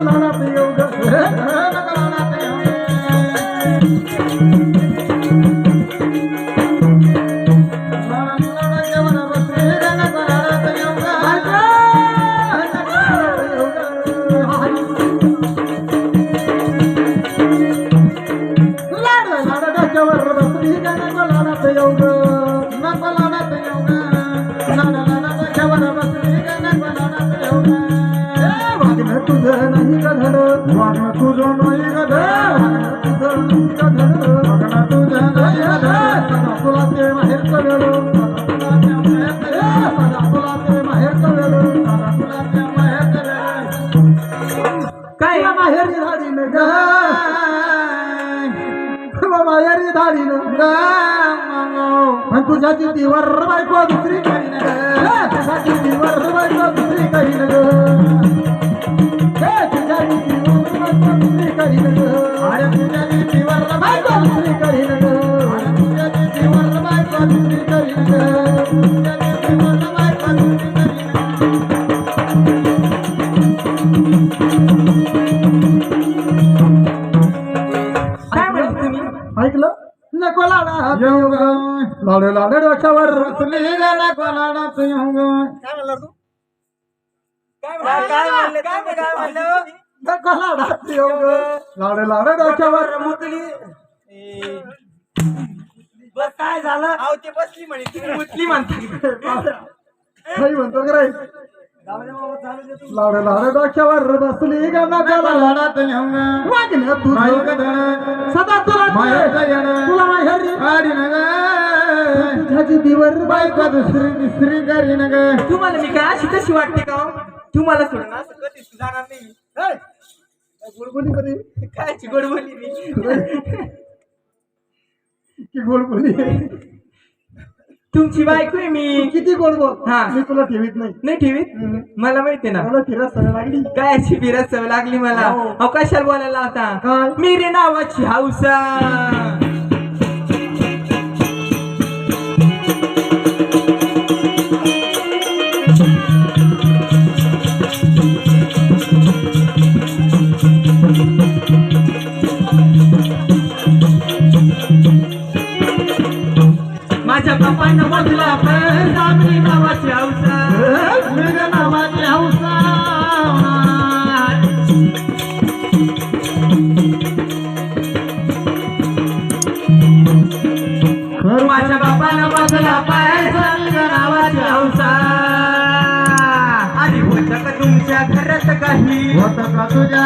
लाडात येऊ तुझं नाही ग धड वागणं तुझं नाही ग धड वागणं तुझं नाही तुझं नाही ग धड सदा तुला ते माहेर कळलं. काय? माहेरी धाडीन ग. माहेरी धाडीन ग. तुझ्या जिद्दीवर बायको दुसरी करीन ग. तुझ्या जिद्दीवर बायको दुसरी करीन ग. लाडा लाड डोक्यावर बसली ग नको लाडात येऊ ग काय म्हणले? काय म्हणलं? येऊ ग लाड लाड डोक्यावर. मुतली बस काय झालं? अहो ते बसली म्हणे मुतली म्हणता. काही म्हणतो का रे? लाड लाड डोक्यावर बसली ग नको लाडात येऊ ग वागण्या तुझं सदा तुला तुला माहेरी तुझ्या जिद्दीवर बायको दुसरी दुसरी करीन ग तुम्हाला मी काय अशी कशी वाटते का हो? तुम्हाला सोडून असं कधीच जाणार नाही गोडबोली. मध्ये कायची गोड बोलली मी की गोडबोली. तुमची बायको आहे मी. किती गोड बोल हा. मी तुला ठेवीत नाही. नाही ठेवीत? मला माहिती ना. मला फिरत सवय लागली. काय अशी फिरत सवय लागली मला? हो. अहो कशाला बोलायला होता काय? मी रे नावाची हौसा नावाची हौसा नावाची हौसा माझ्या बापानं म्हटला पाय सामरी नावाची हौसा आणि होतं का तुमच्या घरात काही? होत का तुझ्या